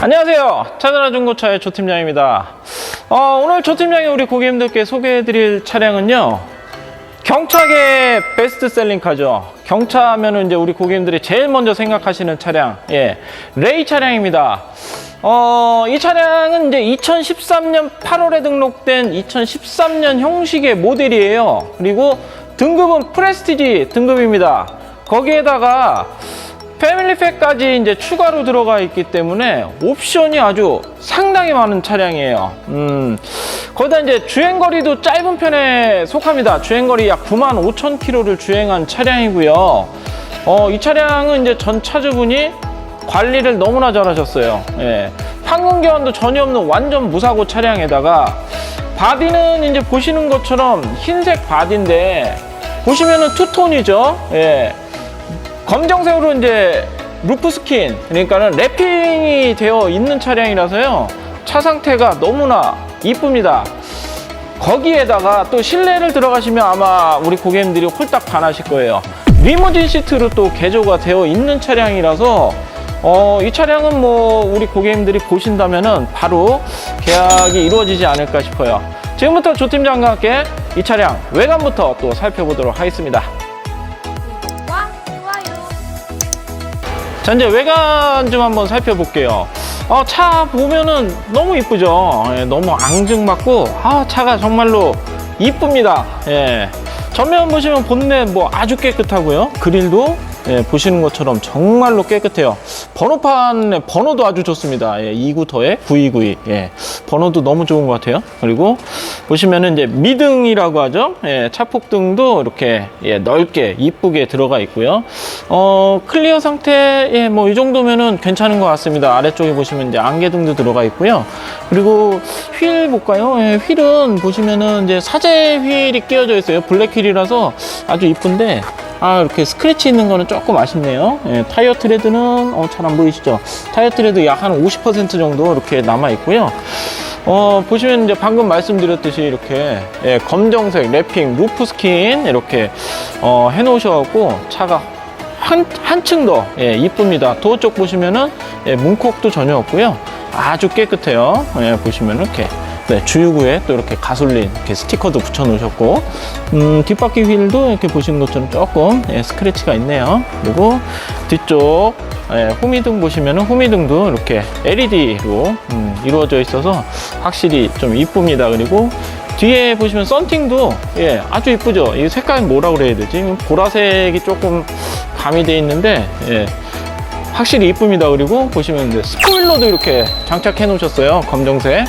안녕하세요. 차드라 중고차의 조 팀장입니다. 어, 오늘 조 팀장이 우리 고객님들께 소개해드릴 차량은요. 경차계 베스트셀링 카죠. 경차 하면은 이제 우리 고객님들이 제일 먼저 생각하시는 차량, 예, 레이 차량입니다. 어, 이 차량은 이제 2013년 8월에 등록된 2013년 형식의 모델이에요. 그리고 등급은 프레스티지 등급입니다. 거기에다가 패밀리팩까지 이제 추가로 들어가 있기 때문에 옵션이 아주 상당히 많은 차량이에요. 음, 거기다 이제 주행거리도 짧은 편에 속합니다. 주행거리 약 9만 5천 킬로를 주행한 차량이고요. 어, 이 차량은 이제 전 차주분이 관리를 너무나 잘하셨어요. 예. 판금 교환도 전혀 없는 완전 무사고 차량에다가 바디는 이제 보시는 것처럼 흰색 바디인데 보시면은 투톤이죠. 예. 검정색으로 이제 루프 스킨 그러니까는 랩핑이 되어 있는 차량이라서요 차 상태가 너무나 이쁩니다 거기에다가 또 실내를 들어가시면 아마 우리 고객님들이 홀딱 반하실 거예요 리무진 시트로 또 개조가 되어 있는 차량이라서 어, 이 차량은 뭐 우리 고객님들이 보신다면은 바로 계약이 이루어지지 않을까 싶어요. 지금부터 조 팀장과 함께 이 차량 외관부터 또 살펴보도록 하겠습니다. 구독과. 자 이제 외관 좀 한번 살펴볼게요. 어, 차 보면은 너무 이쁘죠? 예, 너무 앙증맞고 아 차가 정말로 이쁩니다. 예. 전면 보시면 본넷 뭐 아주 깨끗하고요. 그릴도 예, 보시는 것처럼 정말로 깨끗해요. 번호판의 번호도 아주 좋습니다. 예, 2구터에 9292 예, 번호도 너무 좋은 것 같아요. 그리고 보시면은 이제 미등이라고 하죠. 예, 차폭등도 이렇게 예, 넓게 이쁘게 들어가 있고요. 어, 클리어 상태 예, 뭐 이 정도면은 괜찮은 것 같습니다. 아래쪽에 보시면 이제 안개등도 들어가 있고요. 그리고 휠 볼까요? 예, 휠은 보시면은 이제 사제 휠이 끼워져 있어요. 블랙 휠이라서 아주 이쁜데 아 이렇게 스크래치 있는 거는 조금 아쉽네요. 예, 타이어 트레드는 어, 잘 안 보이시죠? 타이어 트레드 약 한 50% 정도 이렇게 남아 있고요. 어, 보시면 이제 방금 말씀드렸듯이 이렇게 예, 검정색 랩핑 루프 스킨 이렇게 어, 해 놓으셔갖고 차가 한, 한층 더 예, 이쁩니다. 도어 쪽 보시면은 예, 문콕도 전혀 없고요. 아주 깨끗해요. 예, 보시면은 이렇게 네, 주유구에 또 이렇게 가솔린 이렇게 스티커도 붙여 놓으셨고 음, 뒷바퀴 휠도 이렇게 보시는 것처럼 조금 예, 스크래치가 있네요. 그리고 뒤쪽 예, 후미등 보시면은 후미등도 이렇게 LED로 음, 이루어져 있어서 확실히 좀 이쁩니다. 그리고 뒤에 보시면 썬팅도 예, 아주 이쁘죠? 이 색깔이 뭐라 그래야 되지? 보라색이 조금 가미되어 있는데 예, 확실히 이쁩니다. 그리고 보시면 이제 스포일러도 이렇게 장착해 놓으셨어요 검정색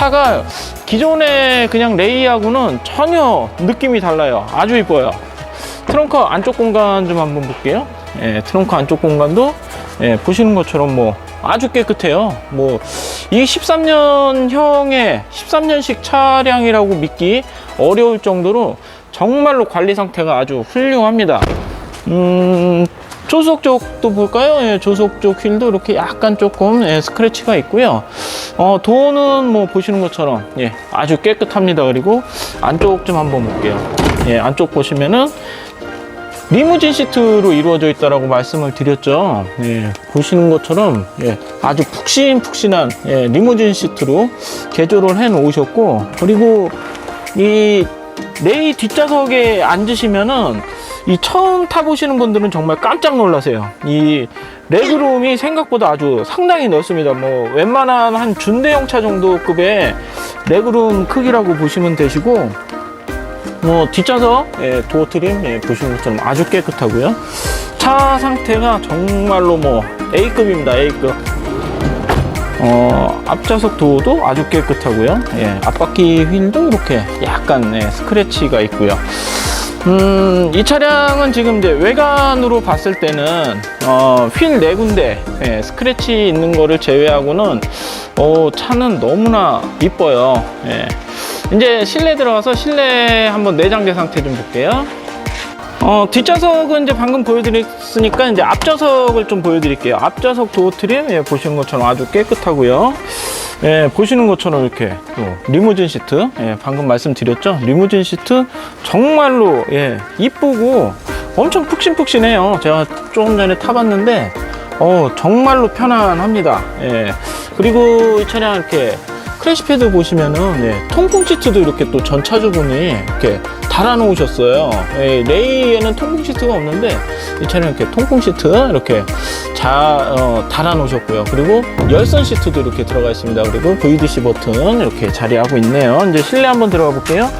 차가 기존의 그냥 레이하고는 전혀 느낌이 달라요. 아주 이뻐요. 트렁크 안쪽 공간 좀 한번 볼게요. 예, 트렁크 안쪽 공간도 예, 보시는 것처럼 뭐 아주 깨끗해요. 뭐 이 13년형의 13년식 차량이라고 믿기 어려울 정도로 정말로 관리 상태가 아주 훌륭합니다. 음, 조속 쪽도 볼까요? 예, 조속 쪽 휠도 이렇게 약간 조금 예, 스크래치가 있고요. 어, 도어는 뭐 보시는 것처럼 예, 아주 깨끗합니다. 그리고 안쪽 좀 한번 볼게요. 예, 안쪽 보시면은 리무진 시트로 이루어져 있다라고 말씀을 드렸죠. 예, 보시는 것처럼 예, 아주 푹신푹신한 예, 리무진 시트로 개조를 해 놓으셨고 그리고 이 레이 뒷좌석에 앉으시면은 이 처음 타보시는 분들은 정말 깜짝 놀라세요. 이 레그룸이 생각보다 아주 상당히 넓습니다. 뭐 웬만한 한 준대형 차 정도급의 레그룸 크기라고 보시면 되시고 뭐 뒷좌석 예, 도어 트림 예, 보시는 것처럼 아주 깨끗하고요. 차 상태가 정말로 뭐 A급입니다. A급. 어, 앞좌석 도어도 아주 깨끗하고요. 예, 앞바퀴 휠도 이렇게 약간 예, 스크래치가 있고요. 음, 이 차량은 지금 이제 외관으로 봤을 때는 어, 휠네 군데 예, 스크래치 있는 거를 제외하고는 어, 차는 너무나 이뻐요. 예. 이제 실내 들어가서 실내 한번 내장재 상태 좀 볼게요. 어, 뒷좌석은 이제 방금 보여드렸으니까 이제 앞좌석을 좀 보여드릴게요. 앞좌석 도어 트림 예, 보시는 것처럼 아주 깨끗하고요. 예, 보시는 것처럼 이렇게 또 리무진 시트, 예, 방금 말씀드렸죠. 리무진 시트 정말로 예, 이쁘고 엄청 푹신푹신해요. 제가 조금 전에 타봤는데 어, 정말로 편안합니다. 예, 그리고 이 차량 이렇게 크래시 패드 보시면은 예, 통풍 시트도 이렇게 또 전차주분이 이렇게 달아놓으셨어요. 예, 레이에는 통풍 시트가 없는데 이 차량 이렇게 통풍 시트 이렇게 자 어, 달아 놓으셨고요. 그리고 열선 시트도 이렇게 들어가 있습니다. 그리고 VDC 버튼 이렇게 자리하고 있네요. 이제 실내 한번 들어가 볼게요.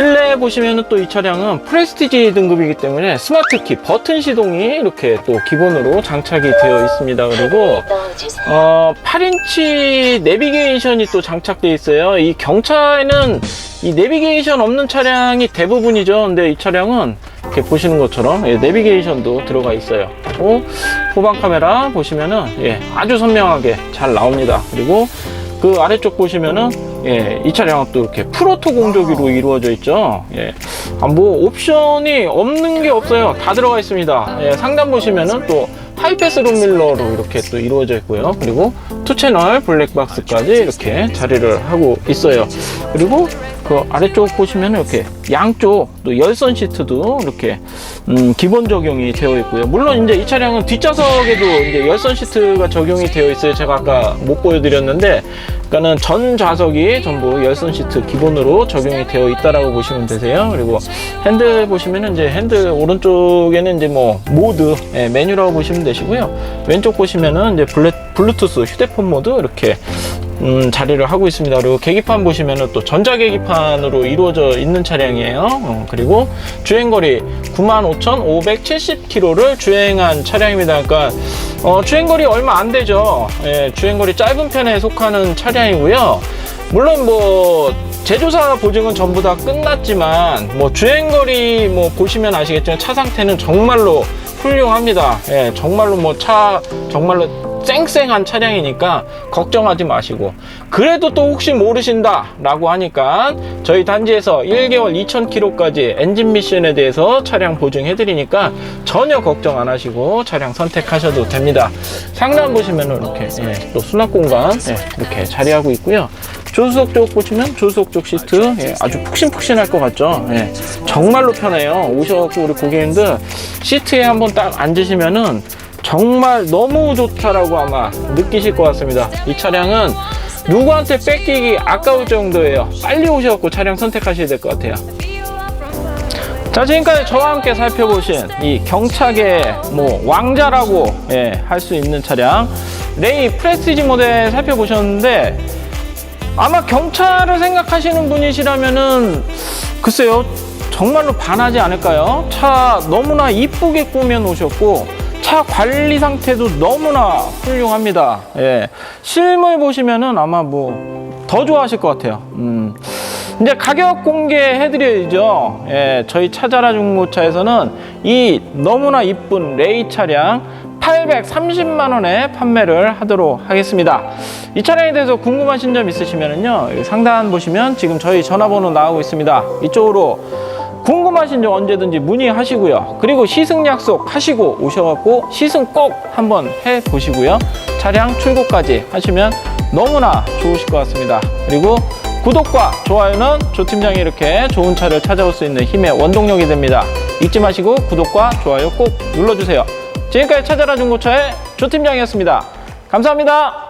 실내 보시면은 또이 차량은 프레스티지 등급이기 때문에 스마트 키 버튼 시동이 이렇게 또 기본으로 장착이 되어 있습니다. 그리고 어, 8인치 내비게이션이 또 장착되어 있어요. 이 경차에는 이 내비게이션 없는 차량이 대부분이죠. 근데 이 차량은 이렇게 보시는 것처럼 예, 내비게이션도 들어가 있어요. 그리고 후방 카메라 보시면은 예, 아주 선명하게 잘 나옵니다. 그리고 그 아래쪽 보시면은 예, 이 차량은 또 이렇게 프로토 공조기로 이루어져 있죠. 예, 아, 뭐 옵션이 없는 게 없어요. 다 들어가 있습니다. 예, 상단 보시면은 또 하이패스 룸밀러로 이렇게 또 이루어져 있고요. 그리고 투 채널 블랙박스까지 이렇게 자리를 하고 있어요. 그리고 그 아래쪽 보시면 이렇게 양쪽 또 열선 시트도 이렇게 음, 기본 적용이 되어 있고요. 물론 이제 이 차량은 뒷좌석에도 이제 열선 시트가 적용이 되어 있어요. 제가 아까 못 보여드렸는데, 그러니까는 전 좌석이 전부 열선 시트 기본으로 적용이 되어 있다라고 보시면 되세요. 그리고 핸들 보시면은 이제 핸들 오른쪽에는 이제 뭐 모드 예, 메뉴라고 보시면 되시고요. 왼쪽 보시면은 이제 블루, 블루투스 휴대폰 모드 이렇게 음, 자리를 하고 있습니다. 그리고 계기판 보시면은 또 전자 계기판으로 이루어져 있는 차량이에요. 어, 그리고 주행거리 95,570km를 주행한 차량입니다. 그러니까 어, 주행거리 얼마 안 되죠. 예, 주행거리 짧은 편에 속하는 차량이고요. 물론 뭐 제조사 보증은 전부 다 끝났지만 뭐 주행거리 뭐 보시면 아시겠지만 차 상태는 정말로 훌륭합니다. 예, 정말로 뭐 차 정말로 쌩쌩한 차량이니까 걱정하지 마시고. 그래도 또 혹시 모르신다 라고 하니까 저희 단지에서 1개월 2,000km까지 엔진 미션에 대해서 차량 보증해 드리니까 전혀 걱정 안 하시고 차량 선택하셔도 됩니다. 상단 보시면 이렇게 예, 또 수납 공간 예, 이렇게 자리하고 있고요. 조수석 쪽 보시면 조수석 쪽 시트 예, 아주 푹신푹신할 것 같죠? 예, 정말로 편해요. 오셔갖고 우리 고객님들 시트에 한번 딱 앉으시면은 정말 너무 좋다라고 아마 느끼실 것 같습니다. 이 차량은 누구한테 뺏기기 아까울 정도예요. 빨리 오셔갖고 차량 선택하셔야 될 것 같아요. 자, 지금까지 저와 함께 살펴보신 이 경차계 뭐 왕자라고 예, 할 수 있는 차량 레이 프레스티지 모델 살펴보셨는데 아마 경차를 생각하시는 분이시라면은 글쎄요 정말로 반하지 않을까요? 차 너무나 이쁘게 꾸며 놓으셨고 차 관리 상태도 너무나 훌륭합니다. 예. 실물 보시면은 아마 뭐 더 좋아하실 것 같아요. 음. 이제 가격 공개해드려야죠. 예, 저희 차자라 중고차에서는 이 너무나 이쁜 레이 차량 830만 원에 판매를 하도록 하겠습니다. 이 차량에 대해서 궁금하신 점 있으시면요 상단 보시면 지금 저희 전화번호 나오고 있습니다. 이쪽으로 궁금하신 점 언제든지 문의하시고요. 그리고 시승 약속 하시고 오셔갖고 시승 꼭 한번 해 보시고요. 차량 출고까지 하시면 너무나 좋으실 것 같습니다. 그리고 구독과 좋아요는 조 팀장이 이렇게 좋은 차를 찾아올 수 있는 힘의 원동력이 됩니다. 잊지 마시고 구독과 좋아요 꼭 눌러주세요. 지금까지 찾아라 중고차의 조 팀장이었습니다. 감사합니다.